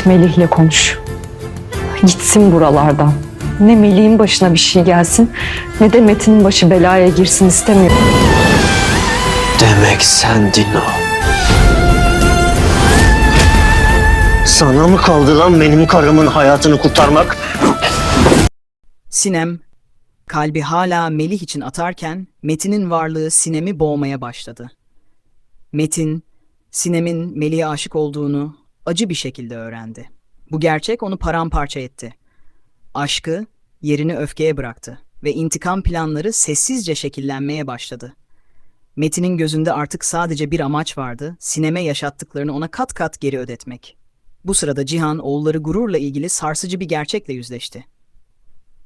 Git Melih'le konuş. Gitsin buralardan. Ne Melih'in başına bir şey gelsin ne de Metin'in başı belaya girsin istemiyorum. Demek sendin o. Sana mı kaldı lan benim karımın hayatını kurtarmak? Sinem, kalbi hala Melih için atarken Metin'in varlığı Sinem'i boğmaya başladı. Metin, Sinem'in Melih'e aşık olduğunu acı bir şekilde öğrendi. Bu gerçek onu paramparça etti. Aşkı yerini öfkeye bıraktı ve intikam planları sessizce şekillenmeye başladı. Metin'in gözünde artık sadece bir amaç vardı, Sinem'e yaşattıklarını ona kat kat geri ödetmek. Bu sırada Cihan oğulları gururla ilgili sarsıcı bir gerçekle yüzleşti.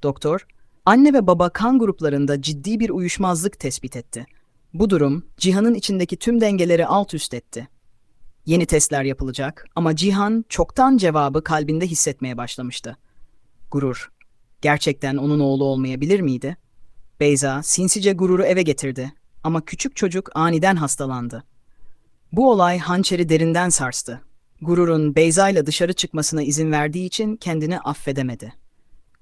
Doktor, anne ve baba kan gruplarında ciddi bir uyuşmazlık tespit etti. Bu durum Cihan'ın içindeki tüm dengeleri alt üst etti. Yeni testler yapılacak ama Cihan çoktan cevabı kalbinde hissetmeye başlamıştı. Gurur. Gerçekten onun oğlu olmayabilir miydi? Beyza sinsice gururu eve getirdi ama küçük çocuk aniden hastalandı. Bu olay hançeri derinden sarstı. Gururun Beyza ile dışarı çıkmasına izin verdiği için kendini affedemedi.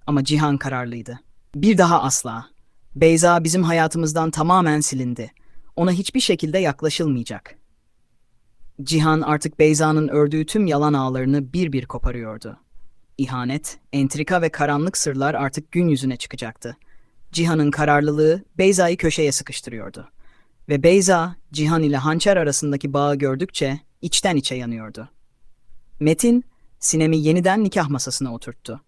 Ama Cihan kararlıydı. Bir daha asla. Beyza bizim hayatımızdan tamamen silindi. Ona hiçbir şekilde yaklaşılmayacak. Cihan artık Beyza'nın ördüğü tüm yalan ağlarını bir bir koparıyordu. İhanet, entrika ve karanlık sırlar artık gün yüzüne çıkacaktı. Cihan'ın kararlılığı Beyza'yı köşeye sıkıştırıyordu. Ve Beyza, Cihan ile hançer arasındaki bağı gördükçe içten içe yanıyordu. Metin, Sinem'i yeniden nikah masasına oturttu.